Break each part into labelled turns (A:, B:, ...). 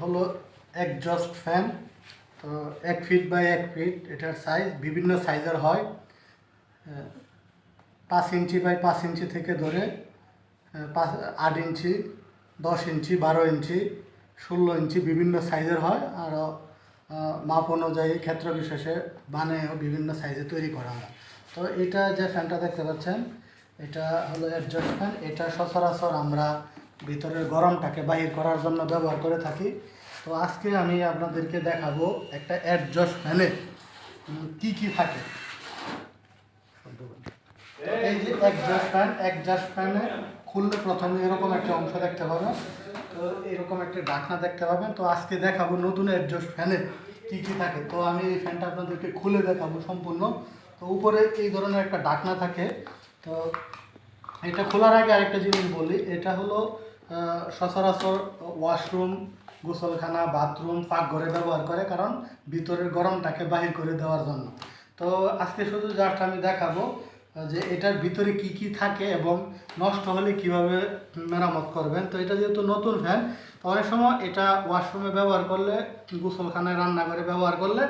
A: হলো exhaust fan তো এক ফিট বাই এক ফিট এটার সাইজ বিভিন্ন সাইজের হয়। পাঁচ ইঞ্চি বাই পাঁচ ইঞ্চি থেকে ধরে পাঁচ আট ইঞ্চি দশ ইঞ্চি বারো ইঞ্চি ষোলো ইঞ্চি বিভিন্ন সাইজের হয়। আহ, মাপ অনুযায়ী ক্ষেত্র বিশেষে বানেও বিভিন্ন সাইজে তৈরি করা হয়। তো এটা যে ফ্যানটা দেখতে পাচ্ছেন এটা হলো অ্যাডজাস্ট ফ্যান। এটা সচরাচর আমরা ভিতরের গরমটাকে বাহির করার জন্য ব্যবহার করে থাকি। তো আজকে আমি আপনাদেরকে দেখাবো একটা অ্যাডজাস্ট ফ্যানে কী কী থাকে। এই যে একজাস্ট ফ্যান একজাস্ট ফ্যানে খুললে প্রথমে এরকম একটা অংশ দেখতে পাবেন। তো এরকম একটা ঢাকনা দেখতে পাবেন। তো আজকে দেখাবো নতুন একজাস্ট ফ্যানে কী কী থাকে। তো আমি এই ফ্যানটা আপনাদেরকে খুলে দেখাবো সম্পূর্ণ। তো উপরে এই ধরনের একটা ঢাকনা থাকে। তো এটা খোলার আগে আরেকটা জিনিস বলি। এটা হলো সচরাচর ওয়াশরুম গোসলখানা বাথরুম পাকঘরে ব্যবহার করে কারণ ভিতরের গরমটাকে বাহির করে দেওয়ার জন্য। তো আজকে শুধু জাস্ট আমি দেখাবো যে এটার ভিতরে কি কি থাকে এবং নষ্ট হলে কীভাবে মেরামত করবেন। তো এটা যেহেতু নতুন ফ্যান তো অনেক সময় এটা ওয়াশরুমে ব্যবহার করলে, গোসলখানায় রান্নাঘরে ব্যবহার করলে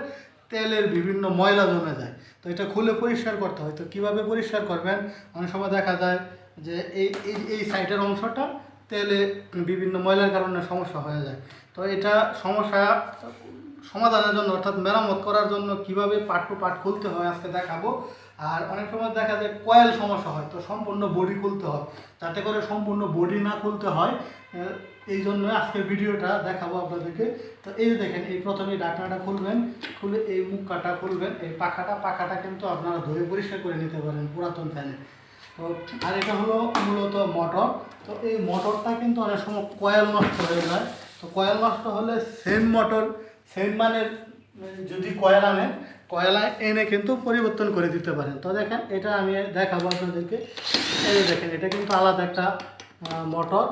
A: তেলের বিভিন্ন ময়লা জমে যায়। তো এটা খুলে পরিষ্কার করতে হয়। তো কীভাবে পরিষ্কার করবেন? অনেক সময় দেখা যায় যে এই এই এই সাইডের অংশটা তেলে বিভিন্ন ময়লার কারণে সমস্যা হয়ে যায়। তো এটা সমস্যা সমাধানের জন্য অর্থাৎ মেরামত করার জন্য কীভাবে পার্ট টু পার্ট খুলতে হয় আজকে দেখাবো। আর অনেক সময় দেখা যায় কয়েল সমস্যা হয়, তো সম্পূর্ণ বডি খুলতে হয়। যাতে করে সম্পূর্ণ বডি না খুলতে হয় এই জন্য আজকে ভিডিওটা দেখাবো আপনাদেরকে। তো এই দেখেন, এই প্রথমে ঢাকনাটা খুলবেন, খুলে এই মুখটা খুলবেন। এই পাখাটা পাখাটা কিন্তু আপনারা ধরে পরিষ্কার করে নিতে পারেন পুরাতন ফ্যানে। তো, আর এটা হলো মূলত মোটর। তো এই মোটরটা কিন্তু অনেক সময় কয়েল নষ্ট হয়ে যায়। তো কয়েল নষ্ট হলে সেম মোটর, সেম মানের যদি কয়েল আনেন কয়েল এনে কিন্তু পরিবর্তন করে দিতে পারেন। তো দেখেন, এটা আমি দেখাবো আপনাদেরকে। এই দেখেন, এটা কিন্তু আলাদা একটা মোটর।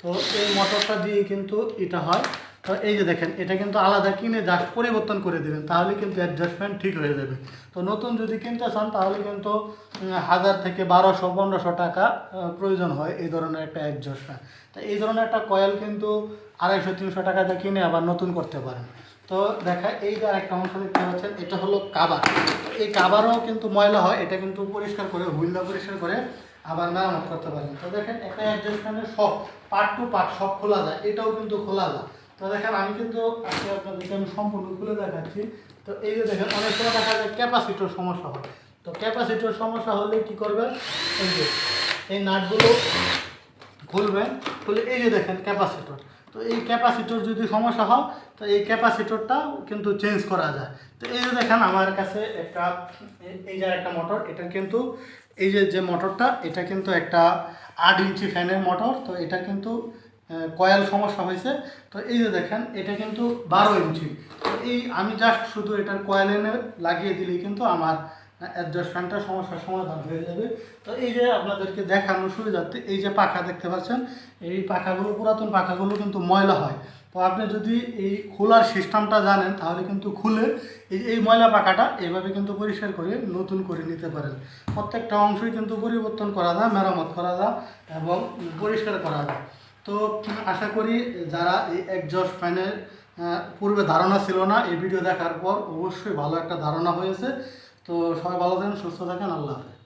A: তো এই মোটরটা দিয়ে কিন্তু এটা হয়। তো এই যে দেখেন, এটা কিন্তু আলাদা কিনে জাস্ট পরিবর্তন করে দেবেন তাহলে কিন্তু অ্যাডজাস্টমেন্ট ঠিক হয়ে যাবে। তো নতুন যদি কিনতে চান, তাহলে কিন্তু হাজার থেকে বারোশো, পনেরোশো টাকা প্রয়োজন হয় এই ধরনের একটা অ্যাডজাস্টমেন্ট তো এই ধরনের একটা কয়েল কিন্তু আড়াইশো, তিনশো টাকা টাকাতে কিনে আবার নতুন করতে পারেন। তো দেখা, এই যে আরেকটা অংশ দেখতে পাচ্ছেন, এটা হলো কাবার এই কাবারও কিন্তু ময়লা হয়, এটা কিন্তু পরিষ্কার করে হুইলটা পরিষ্কার করে আবার মেরামত করতে পারেন। তো দেখেন, একটা অ্যাডজাস্টমেন্টের সব পার্ট টু পার্ট সব খোলা যায়, এটাও কিন্তু খোলা যায়। তো দেখেন, আমি কিন্তু আজকে আপনাদেরকে আমি সম্পূর্ণ খুলে দেখাচ্ছি। তো এই যে দেখেন, অনেক সময় দেখা যায় ক্যাপাসিটির সমস্যা হয়। তো ক্যাপাসিটির সমস্যা হলে কি করবে এই যে, এই নাটগুলো খুলবেন। খুলে এই যে দেখেন ক্যাপাসিটর তো এই ক্যাপাসিটর যদি সমস্যা হয়, তো এই ক্যাপাসিটরটাও কিন্তু চেঞ্জ করা যায়। তো এই যে দেখেন, আমার কাছে একটা, এই যে একটা মোটর এটা কিন্তু, এই যে যে মোটরটা এটা কিন্তু একটা আট ইঞ্চি ফ্যানের মোটর তো এটা কিন্তু কয়েল সমস্যা হয়েছে। তো এই যে দেখেন, এটা কিন্তু বারো ইঞ্চি। তো এই আমি জাস্ট শুধু এটার কয়েল এনে লাগিয়ে দিলেই কিন্তু আমার অ্যাডজাস্ট ফ্যানটার সমস্যার সমাধান হয়ে যাবে। তো এই যে আপনাদেরকে দেখানোর সুবিধার্থে, এই যে পাখা দেখতে পাচ্ছেন, এই পাখাগুলো, পুরাতন পাখাগুলো কিন্তু ময়লা হয়। তো আপনি যদি এই খোলার সিস্টেমটা জানেন, তাহলে কিন্তু খুলে এই এই ময়লা পাখাটা এইভাবে কিন্তু পরিষ্কার করে নতুন করে নিতে পারেন। প্রত্যেকটা অংশই কিন্তু পরিবর্তন করা যায়, মেরামত করা যায় এবং পরিষ্কার করা যায়। তো আশা করি যারা এই একজস্ট ফ্যানের পূর্বে ধারণা ছিল না, এই ভিডিও দেখার পর অবশ্যই ভালো একটা ধারণা হয়েছে। তো সবাই ভালো থাকেন, সুস্থ থাকেন, আল্লাহ হাফেজ।